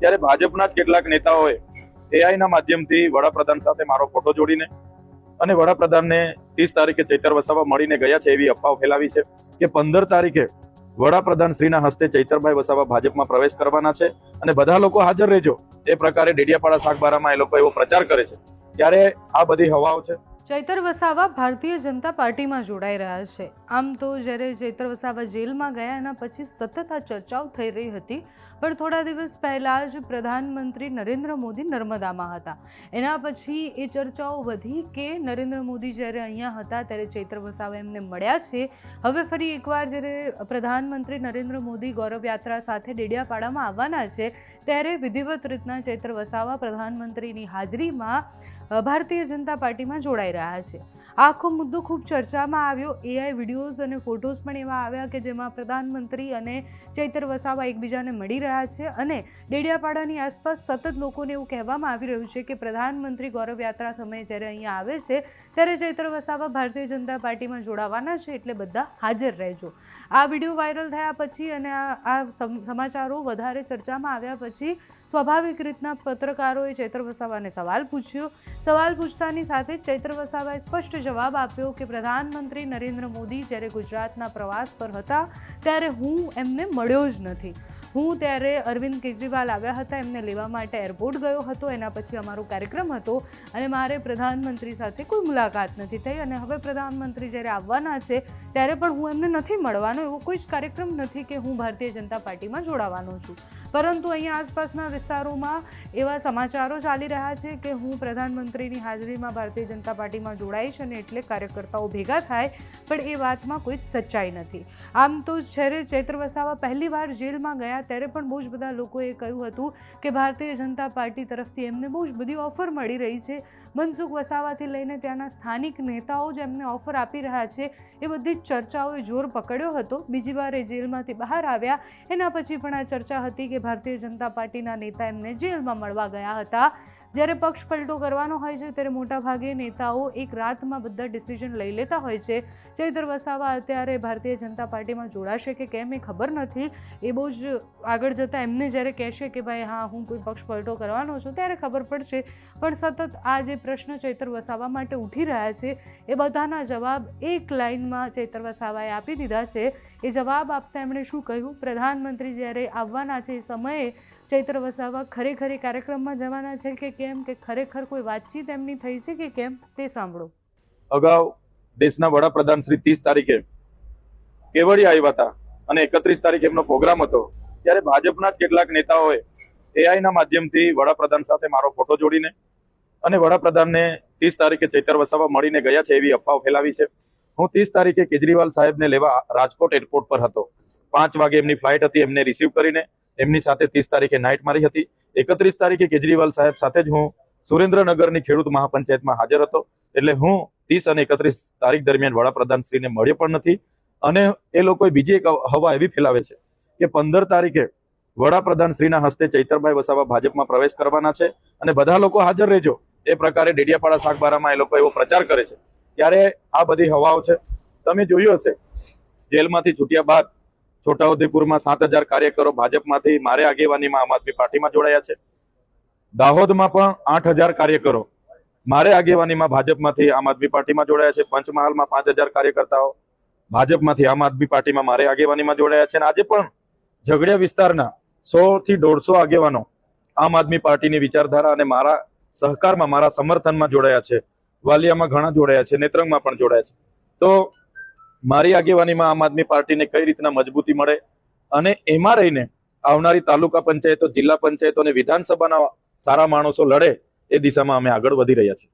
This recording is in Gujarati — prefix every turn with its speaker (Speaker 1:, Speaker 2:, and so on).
Speaker 1: ત્યારે ભાજપના જ કેટલાક નેતાઓએ એઆઈના માધ્યમથી વડાપ્રધાન સાથે મારો ફોટો જોડીને અને વડાપ્રધાનને ત્રીસ તારીખે ચૈતર વસાવા મળીને ગયા છે એવી અફવાઓ ફેલાવી છે કે પંદર તારીખે વડાપ્રધાન શ્રીના હસ્તે ચૈતરભાઈ વસાવા ભાજપમાં પ્રવેશ કરવાના છે અને બધા લોકો હાજર રહેજો. એ પ્રકારે ડેડિયાપાડા શાકબારામાં એ લોકો એવો પ્રચાર કરે છે. ત્યારે આ બધી હવાઓ છે.
Speaker 2: ચૈતર વસાવા ભારતીય જનતા પાર્ટીમાં જોડાઈ રહ્યા છે. આમ તો જ્યારે ચૈત્ર વસાવા જેલમાં ગયા, એના પછી સતત આ ચર્ચાઓ થઈ રહી હતી. પણ થોડા દિવસ પહેલાં જ પ્રધાનમંત્રી નરેન્દ્ર મોદી નર્મદામાં હતા. એના પછી એ ચર્ચાઓ વધી કે નરેન્દ્ર મોદી જ્યારે અહીંયા હતા, ત્યારે ચૈત્ર વસાવા એમને મળ્યા છે. હવે ફરી એકવાર જ્યારે પ્રધાનમંત્રી નરેન્દ્ર મોદી ગૌરવ યાત્રા સાથે ડેડિયાપાડામાં આવવાના છે, ત્યારે વિધિવત રીતના ચૈત્ર વસાવા પ્રધાનમંત્રીની હાજરીમાં ભારતીય જનતા પાર્ટીમાં જોડાઈ રહ્યા છે. આખો મુદ્દો ખૂબ ચર્ચામાં આવ્યો. એઆઈ વિડીયોઝ અને ફોટોઝ પણ એવા આવ્યા કે જેમાં પ્રધાનમંત્રી અને ચૈતર વસાવા એકબીજાને મળી રહ્યા છે અને ડેડિયાપાડાની આસપાસ સતત લોકોને એવું કહેવામાં આવી રહ્યું છે કે પ્રધાનમંત્રી ગૌરવ યાત્રા સમયે જ્યારે અહીંયા આવે છે, ત્યારે ચૈતર વસાવા ભારતીય જનતા પાર્ટીમાં જોડાવાના છે એટલે બધા હાજર રહેજો. આ વીડિયો વાયરલ થયા પછી અને આ આ સમ- સમાચારો વધારે ચર્ચામાં આવ્યા પછી સ્વાભાવિક રીતના પત્રકારોએ ચૈત્ર વસાવાને સવાલ પૂછ્યો. સવાલ પૂછતાની સાથે જ ચૈત્ર વસાવાએ સ્પષ્ટ જવાબ આપ્યો કે પ્રધાનમંત્રી નરેન્દ્ર મોદી જ્યારે ગુજરાતના પ્રવાસ પર હતા, ત્યારે હું એમને મળ્યો જ નથી. હું ત્યારે અરવિંદ કેજરીવાલ આવ્યા હતા, એમને લેવા માટે એરપોર્ટ ગયો હતો, એના પછી અમારો કાર્યક્રમ હતો અને મારે પ્રધાનમંત્રી સાથે કોઈ મુલાકાત નથી થઈ અને હવે પ્રધાનમંત્રી જ્યારે આવવાના છે, ત્યારે પણ હું એમને નથી મળવાનો, એવો કોઈ જ કાર્યક્રમ નથી કે હું ભારતીય જનતા પાર્ટીમાં જોડાવાનો છું. પરંતુ અહીંયા આસપાસના વિસ્તારોમાં એવા સમાચારો ચાલી રહ્યા છે કે હું પ્રધાનમંત્રીની હાજરીમાં ભારતીય જનતા પાર્ટીમાં જોડાઈશ અને એટલે કાર્યકર્તાઓ ભેગા થાય, પણ એ વાતમાં કોઈ સચ્ચાઈ નથી. આમ તો જ્યારે ચૈત્ર વસાવા પહેલીવાર જેલમાં ગયા ત્યારે પણ બહુ જ બધા લોકોએ કહ્યું હતું કે ભારતીય જનતા પાર્ટી તરફથી એમને બહુ જ બધી ઓફર મળી રહી છે. મનસુખ વસાવાથી લઈને ત્યાંના સ્થાનિક નેતાઓ જે એમને ઓફર આપી રહ્યા છે એ બધી જ ચર્ચાઓએ જોર પકડ્યો હતો. બીજી વાર એ જેલમાંથી બહાર આવ્યા. એના પછી પણ આ ચર્ચા હતી કે ભારતીય જનતા પાર્ટીના નેતા એમને જેલમાં મળવા ગયા હતા. જ્યારે પક્ષ પલટો કરવાનો હોય છે, ત્યારે મોટાભાગે નેતાઓ એક રાતમાં બધા ડિસિઝન લઈ લેતા હોય છે. ચૈતર વસાવા અત્યારે ભારતીય જનતા પાર્ટીમાં જોડાશે કે કેમ એ ખબર નથી. એ બહુ જ આગળ જતાં એમને જ્યારે કહેશે કે ભાઈ, હા, હું કોઈ પક્ષ પલટો કરવાનો છું, ત્યારે ખબર પડશે. પણ સતત આ જે પ્રશ્ન ચૈતર વસાવા માટે ઉઠી રહ્યા છે, એ બધાના જવાબ એક લાઇનમાં ચૈતર વસાવાએ આપી દીધા છે. એ જવાબ આપતા એમણે શું કહ્યું? પ્રધાનમંત્રી જ્યારે આવવાના છે એ સમયે ચૈત્ર વસાવા ખરેખર કાર્યક્રમમાં જવાના છે કે કેમ? કે ખરેખર કોઈ વાતચીત એમની થઈ છે કે કેમ? તે સાંભળો.
Speaker 1: અગાઉ દેશના વડાપ્રધાન શ્રી ત્રીસ તારીખે કેવડિયા આવ્યા હતા અને એકત્રીસ તારીખે એમનો પ્રોગ્રામ હતો. ત્યારે ભાજપના જ કેટલાક નેતાઓએ એઆઈના માધ્યમથી વડાપ્રધાન સાથે મારો ફોટો જોડીને અને વડાપ્રધાનને ત્રીસ તારીખે ચૈતર વસાવા મળીને ગયા છે એવી અફવાઓ ફેલાવી છે. હું ત્રીસ તારીખે કેજરીવાલ સાહેબને લેવા રાજકોટ એરપોર્ટ પર હતો. પાંચ વાગે એમની ફ્લાઇટ હતી, એમને રિસીવ કરીને એમની સાથે ત્રીસ તારીખે નાઇટ મારી હતી. એકત્રીસ તારીખે કેજરીવાલ સાહેબ સાથે જ હું સુરેન્દ્રનગરની ખેડૂત મહાપંચાયતમાં હાજર હતો. એટલે હું ત્રીસ અને એકત્રીસ તારીખ દરમિયાન વડાપ્રધાન શ્રીને મળ્યો પણ નથી. અને એ લોકોએ બીજી એક હવા એવી ફેલાવે છે કે પંદર તારીખે વડાપ્રધાન શ્રીના હસ્તે ચૈતરભાઈ વસાવા ભાજપમાં પ્રવેશ કરવાના છે અને બધા લોકો હાજર રહેજો. એ પ્રકારે ડેડિયાપાડા શાકબારામાં એ લોકો એવો પ્રચાર કરે છે. ત્યારે આ બધી હવાઓ છે. તમે જોયું હશે. જેલમાંથી છૂટ્યા બાદ છોટાઉદેપુરમાં સાત હજાર કાર્યકરો ભાજપમાંથી મારે આગેવાનીમાં આમ આદમી પાર્ટીમાં જોડાયા છે. દાહોદમાં પણ આઠ કાર્યકરો મારે આગેવાનીમાં ભાજપમાંથી આમ આદમી પાર્ટીમાં જોડાયા છે. પંચમહાલમાં પાંચ કાર્યકર્તાઓ ભાજપમાંથી આમ આદમી પાર્ટીમાં મારે આગેવાનીમાં જોડાયા છે. અને આજે પણ ઝઘડિયા વિસ્તારના સો થી દોઢસો આગેવાનો આમ આદમી પાર્ટીની વિચારધારા અને મારા સહકારમાં, મારા સમર્થનમાં જોડાયા છે. વાલિયામાં ઘણા જોડાયા છે. નેત્રંગમાં પણ જોડાયા છે. તો મારી આગેવાનીમાં આમ આદમી પાર્ટીને કઈ રીતના મજબૂતી મળે અને એમાં રહીને આવનારી તાલુકા પંચાયતો, જિલ્લા પંચાયતો અને વિધાનસભાના સારા માણસો લડે એ દિશામાં અમે આગળ વધી રહ્યા છીએ.